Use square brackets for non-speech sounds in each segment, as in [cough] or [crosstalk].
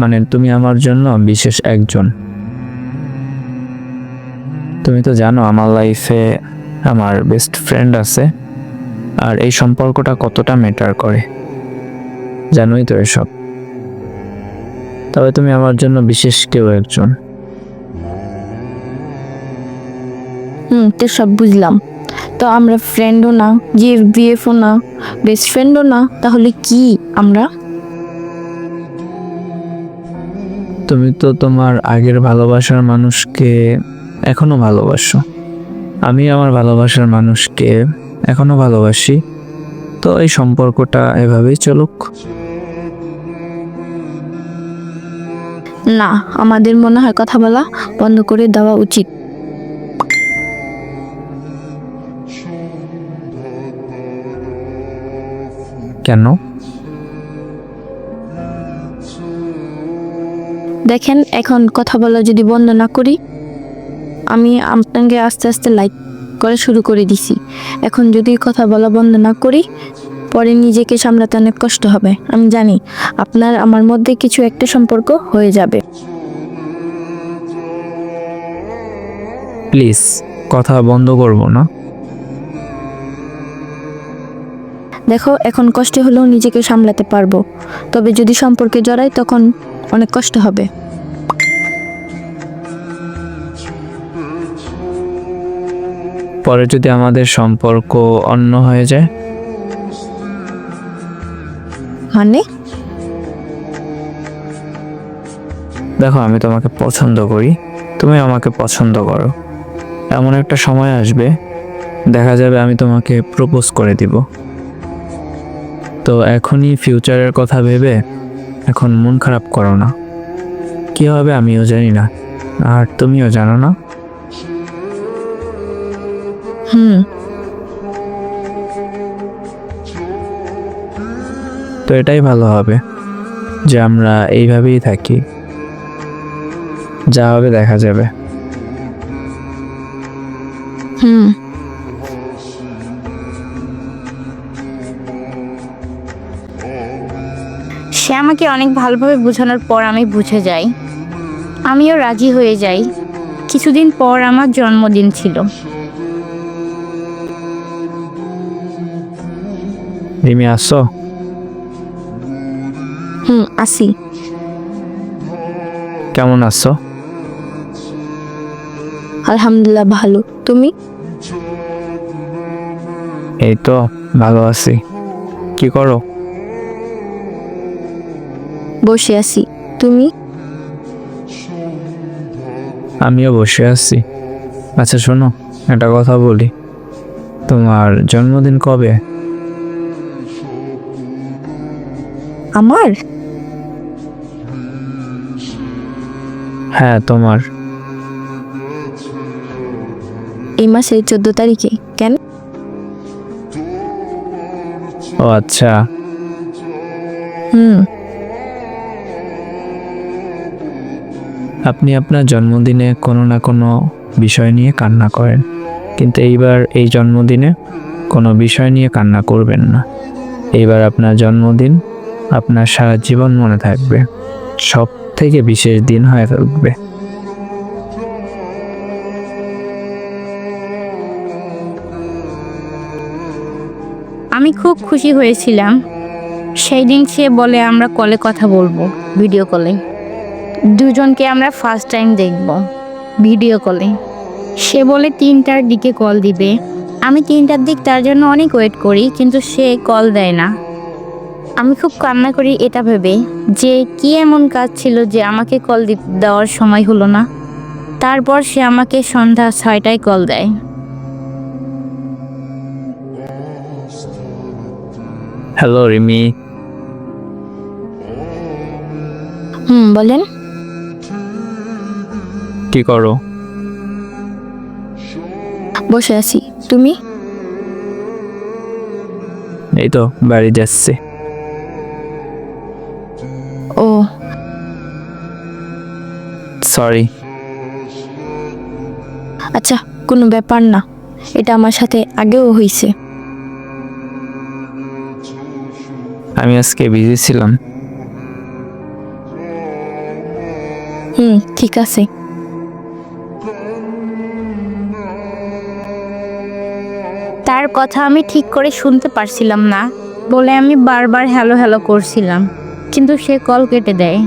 মানে তুমি আমার জন্য বিশেষ একজন। তুমি তো জানো আমার লাইফে আমার বেস্ট ফ্রেন্ড আছে, আর এই সম্পর্কটা কতটা ম্যাটার করে। জানোই তো এসব। তবে তুমি আমার জন্য বিশেষ কেউ একজন। হুম, তো সব বুঝলাম। তো আমরা ফ্রেন্ডও না বিএফও না বেস্ট ফ্রেন্ডও না, তাহলে কি আমরা? তুমি তো তোমার আগের ভালোবাসার মানুষকে এখনও ভালোবাসো। আমি আমার ভালোবাসার মানুষকে এখনও ভালোবাসি। তো এই সম্পর্কটা এভাবেই চলুক। না আমাদের মনে হয় কথা বলা বন্ধ করে দেওয়া উচিত। কেন? দেখেন এখন কথা বলা যদি বন্ধ না করি আমি আপনাকে আস্তে আস্তে লাইক করে শুরু করে দিছি। এখন যদি কথা বলা বন্ধ না করি পরে নিজেকে সামলাতে অনেক কষ্ট হবে। আমি জানি আপনার আমার মধ্যে কিছু একটা সম্পর্ক হয়ে যাবে। প্লিজ কথা বন্ধ করব না। দেখো এখন কষ্ট হলেও নিজেকে সামলাতে পারব। তবে যদি সম্পর্কে জড়াই তখন অনেক কষ্ট হবে। পরে যদি আমাদের সম্পর্ক অন্য হয়ে যায়? মানে? দেখো আমি তোমাকে পছন্দ করি। তুমি আমাকে পছন্দ করো। এমন একটা সময় আসবে দেখা যাবে আমি তোমাকে প্রপোজ করে দিব। তো এখনই ফিউচারের কথা ভেবে এখন মন খারাপ করো না। কি হবে আমিও জানি না। আর তুমিও জানো না? হুম। তো এটাই ভালো হবে যে আমরা এইভাবেই থাকি। যা হবে দেখা যাবে। হুম। সে আমাকে অনেক ভালোভাবে বোঝানোর পর আমি বুঝে যাই। আমিও রাজি হয়ে যাই। কিছুদিন পর আমার জন্মদিন ছিল। রিমি আসো হুম আসি। কেমন আছো? আলহামদুলিল্লাহ ভালো। তুমি? এই তো ভালো আছি। কি করো? বসে আছি। তুমি? আমিও বসে আছি। আচ্ছা শোনো একটা কথা বলি। তোমার জন্মদিন কবে? আমার? হ্যাঁ তোমার। এই মাসের চোদ্দ তারিখে কেন? ও আচ্ছা। হুম। আপনি আপনার জন্মদিনে কোনো না কোনো বিষয় নিয়ে কান্না করেন। কিন্তু এইবার এই জন্মদিনে কোনো বিষয় নিয়ে কান্না করবেন না। এইবার আপনার জন্মদিন আপনার সারা জীবন মনে থাকবে। সব থেকে বিশেষ দিন হয়ে থাকবে। আমি খুব খুশি হয়েছিলাম। সেই দিন সে বলে আমরা কলে কথা বলব ভিডিও কলে দুজনকে আমরা ফার্স্ট টাইম দেখব ভিডিও কলে সে বলে তিনটার দিকে কল দিবে। আমি তিনটার দিক তার জন্য অনেক ওয়েট করি কিন্তু সে কল দেয় না। আমি খুব কান্না করি এটা ভেবে যে কি এমন কাজ ছিল যে আমাকে কল দেওয়ার সময় হলো না। তারপর সে আমাকে সন্ধ্যা ছয়টায় কল দেয়। হ্যালো রিমি হুম বলেন। কি করো? বসে আছি। তুমি? এই তো বাড়ি যাচ্ছে। ও। সরি আচ্ছা কোনো ব্যাপার না। এটা আমার সাথে আগেও হয়েছে আমি আজকে বিজি ছিলাম। হুম ঠিক আছে। তার কথা আমি ঠিক করে শুনতে পারছিলাম না বলে আমি বারবার হ্যালো হ্যালো করছিলাম। কিন্তু সে কল কেটে দেয়।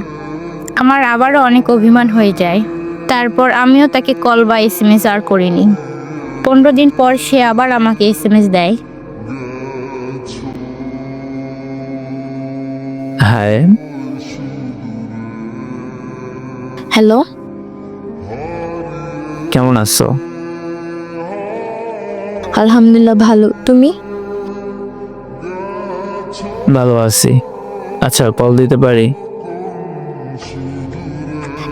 আমার আবারও অনেক অভিমান হয়ে যায়। তারপর আমিও তাকে কল বা এস এম এস আর করিনি। পনেরো দিন পর সে আবার আমাকে এস এম এস দেয়। হ্যাঁ। হ্যালো। কেমন আছো? আলহামদুলিল্লাহ ভালো। তুমি? ভালো আছি। আচ্ছা কল দিতে পারি?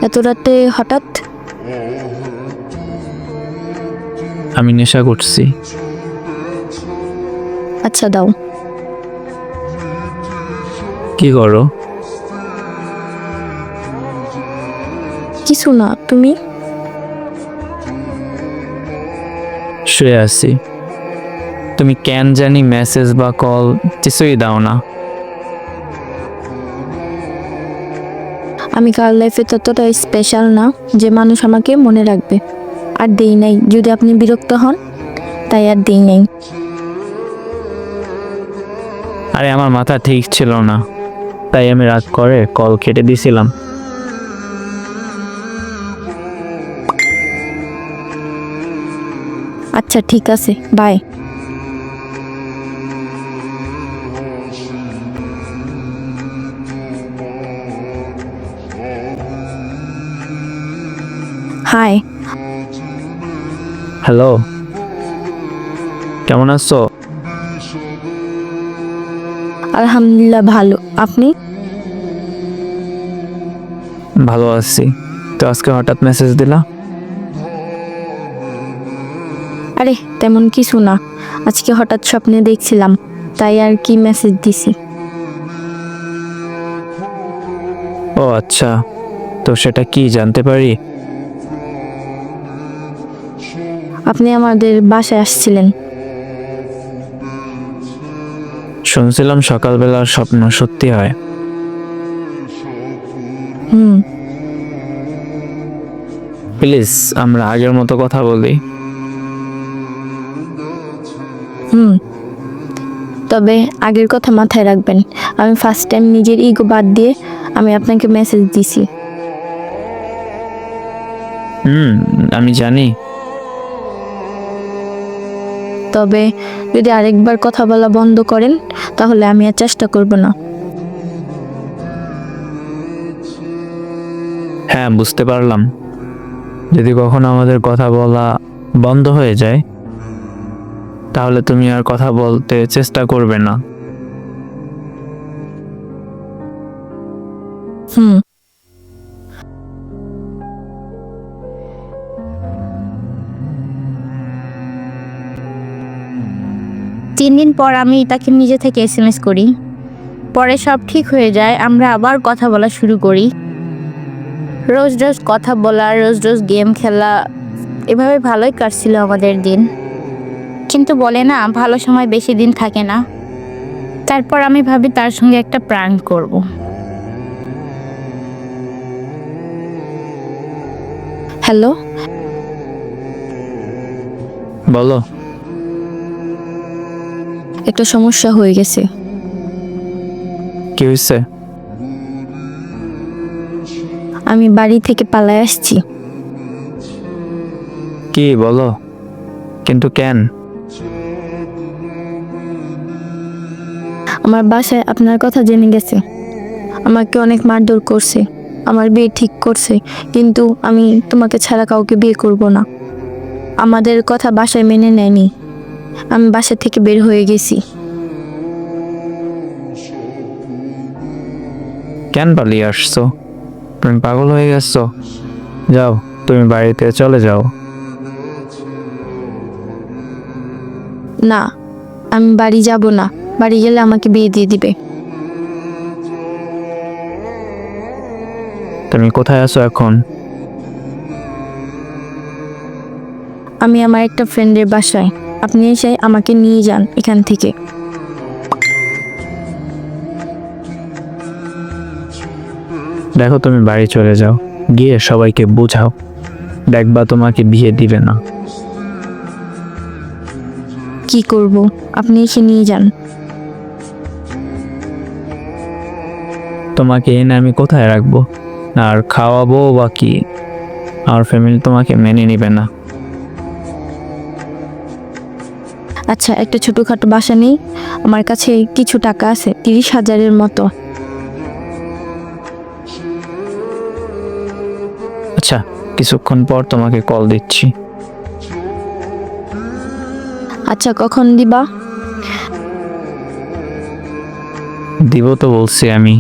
এত রাতে হঠাৎ? আমি নেশা করছি। আচ্ছা দাও। কি করো? কিছু না তুমি? শুয়ে আছি। তুমি কেন জানি মেসেজ বা কল কিছুই দাও না। আমি কার লাইফে ততটা স্পেশাল না যে মানুষ আমাকে মনে রাখবে। আর দেই নাই যদি আপনি বিরক্ত হন তাই আর দেই নাই। আরে আমার মাথা ঠিক ছিল না। তাই আমি রাত করে কল কেটে দিছিলাম। আচ্ছা ঠিক আছে বাই হাই হ্যালো কেমন আছো? আলহামদুলিল্লাহ ভালো। আপনি? ভালো আছি। তো আজকে হঠাৎ মেসেজ দিলা? তেমন কিছু না। আজকে হঠাৎ স্বপ্নে দেখছিলাম তাই আর কি মেসেজ দিছি। ও আচ্ছা তো সেটা কি জানতে পারি? আপনি আমাদের বাসায় আসছিলেন। শুনছিলাম সকালবেলার স্বপ্ন সত্যি হয়। হুম। প্লিজ আমরা আগের মতো কথা বলি। হুম। তবে আগের কথা মাথায় রাখবেন আমি ফার্স্ট টাইম নিজের ইগো বাদ দিয়ে আমি আপনাকে মেসেজ দিছি। হুম আমি জানি। তবে যদি আরেকবার কথা বলা বন্ধ করেন তাহলে আমি আর চেষ্টা করব না। হ্যাঁ বুঝতে পারলাম। যদি কখনো আমাদের কথা বলা বন্ধ হয়ে যায় তাহলে তুমি আর কথা বলতে চেষ্টা করবে না। হুম। তিন দিন পর আমি তাকে নিজে থেকে এস এম এস করি। পরে সব ঠিক হয়ে যায়, আমরা আবার কথা বলা শুরু করি। রোজ রোজ কথা বলা, রোজ রোজ গেম খেলা, এভাবে ভালোই কাটছিল আমাদের দিন। কিন্তু বলে না ভালো সময় বেশি দিন থাকে না। তারপর আমি ভাবি তার সঙ্গে একটা প্রাণ করব। হ্যালো? বলো। একটা সমস্যা হয়ে গেছে। কি হয়েছে আমি বাড়ি থেকে পালায় আসছি। কি বলো। কিন্তু কেন? আমার বাসায় আপনার কথা জেনে গেছে। আমাকে অনেক মারধর করছে আমার বিয়ে ঠিক করছে কিন্তু আমি তোমাকে ছাড়া কাউকে বিয়ে করব না। আমাদের কথা বাসায় মেনে নেয়নি। আমি বাসা থেকে বের হয়ে গেছি। কেন পালিয়ে আসছো? তুমি পাগল হয়ে গেছো। যাও তুমি বাড়িতে চলে যাও। না আমি বাড়ি যাব না। বাড়ি গেলে আমাকে বিয়ে দিয়ে দিবে। তুমি কোথায় আছো এখন? আমি আমার একটা ফ্রেন্ডের বাসায়। আপনি এসে আমাকে নিয়ে যান এখান থেকে। দেখো তুমি বাড়ি চলে যাও। গিয়ে সবাইকে বোঝাও। দেখবা তোমাকে বিয়ে দিবে না। কি করব? আপনি এসে নিয়ে যান। তোমাকে এনে আমি কোথায় রাখব? আর খাওয়াবো বা কি? আমার ফ্যামিলি তোমাকে মেনে নিবে না। আচ্ছা একটা ছোটোখাটো বাসা নেই? আমার কাছে কিছু টাকা আছে তিরিশ হাজারের মতো। আচ্ছা কিছুক্ষণ পর তোমাকে কল দিচ্ছি। আচ্ছা কখন দিবা? দিব তো বলছি আমি।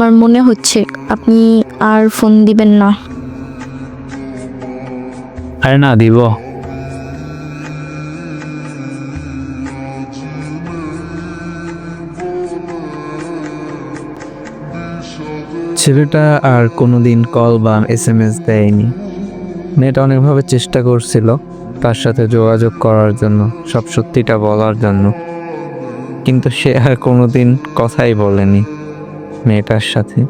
আমার মনে হচ্ছে আপনি আর ফোন দিবেন না। আরে না দিব। ছেলেটা আর কোনোদিন কল বা এস এম এস দেয়নি। মেয়েটা অনেকভাবে চেষ্টা করছিল তার সাথে যোগাযোগ করার জন্য সব সত্যিটা বলার জন্য। কিন্তু সে আর কোনোদিন কথাই বলেনি। মেয়েটার সাথে।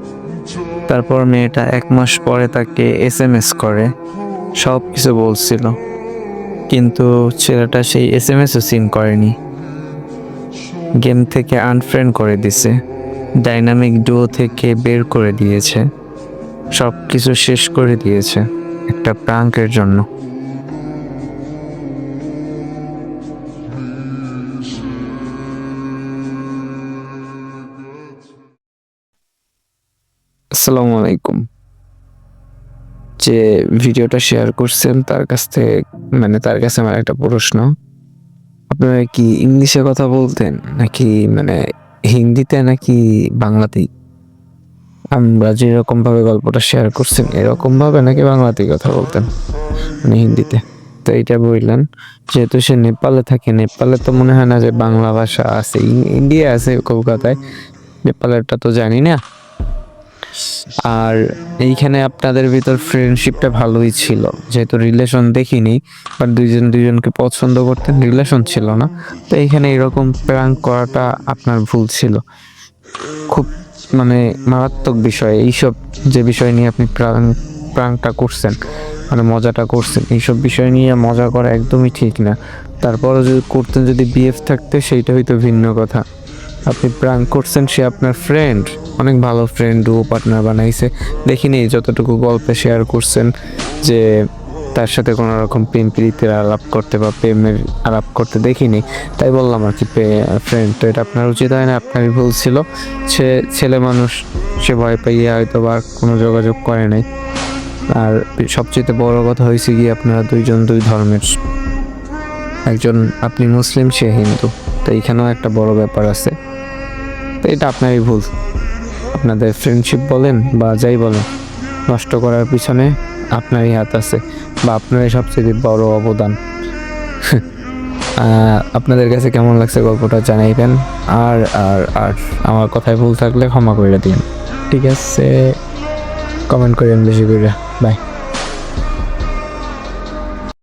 তারপর মেয়েটা এক মাস পরে তাকে এস এম এস করে, সব কিছু বলছিল। কিন্তু ছেলেটা সেই এস এম এসও সিন করেনি। গেম থেকে আনফ্রেন্ড করে দিছে। ডাইনামিক ডুও থেকে বের করে দিয়েছে। সব কিছু শেষ করে দিয়েছে একটা প্রাঙ্কের জন্য। আসসালামু আলাইকুম। যে ভিডিওটা শেয়ার করছেন, তার কাছ থেকে মানে তার কাছে আমার একটা প্রশ্ন। আপনারা কি ইংলিশে কথা বলতেন? নাকি মানে হিন্দিতে, নাকি বাংলাতেই? আমরা যেরকম ভাবে গল্পটা শেয়ার করছেন এরকম ভাবে নাকি বাংলাতেই কথা বলতেন মানে হিন্দিতে। তো এইটা বললেন, যেহেতু সে নেপালে থাকে, নেপালে তো মনে হয় না যে বাংলা ভাষা আছে ইন্ডিয়া আছে কলকাতায়। নেপালেরটা তো জানি না। আর এইখানে আপনাদের ভিতর ফ্রেন্ডশিপটা ভালোই ছিল। যেহেতু রিলেশন দেখিনি বাট দুইজন, দুইজনকে পছন্দ করতেন রিলেশন ছিল না। তো এইখানে এরকম প্র্যাঙ্ক করাটা আপনার ভুল ছিল। খুব মানে মারাত্মক বিষয়। এইসব যে বিষয় নিয়ে আপনি প্রাঙ্ক প্রাঙ্কটা করছেন মানে মজাটা করছেন, এইসব বিষয় নিয়ে মজা করা একদমই ঠিক না। তারপরও যদি করতেন যদি বিএফ থাকতে, সেইটা হয়তো ভিন্ন কথা। আপনি প্রাঙ্ক করছেন সে আপনার ফ্রেন্ড অনেক ভালো ফ্রেন্ড ও পার্টনার বানাইছে। দেখিনি যতটুকু গল্পে শেয়ার করছেন যে তার সাথে কোনো রকম প্রেম প্রীতির আলাপ করতে বা প্রেমের আলাপ করতে দেখিনি। তাই বললাম আর কি ফ্রেন্ড তো এটা আপনার উচিত হয় না, আপনারই ভুল ছিল। সে ছেলে মানুষ, সে ভয় পাইয়ে হয়তো বা কোনো যোগাযোগ করে নাই। আর সবচেয়ে বড় কথা হয়েছে কি আপনারা দুইজন দুই ধর্মের। একজন আপনি মুসলিম, সে হিন্দু। তো এইখানেও একটা বড় ব্যাপার আছে। তো এটা আপনারই ভুল। আপনাদের ফ্রেন্ডশিপ বলেন বা যাই বলেন, নষ্ট করার পিছনে আপনারই হাত আছে বা আপনারই সবচেয়ে বড় অবদান। [laughs] আপনাদের কাছে কেমন লাগছে গল্পটা জানাইবেন? আর আর আর আমার কথায় ভুল থাকলে ক্ষমা করে দিন। ঠিক আছে কমেন্ট করেন বেশি করে। বাই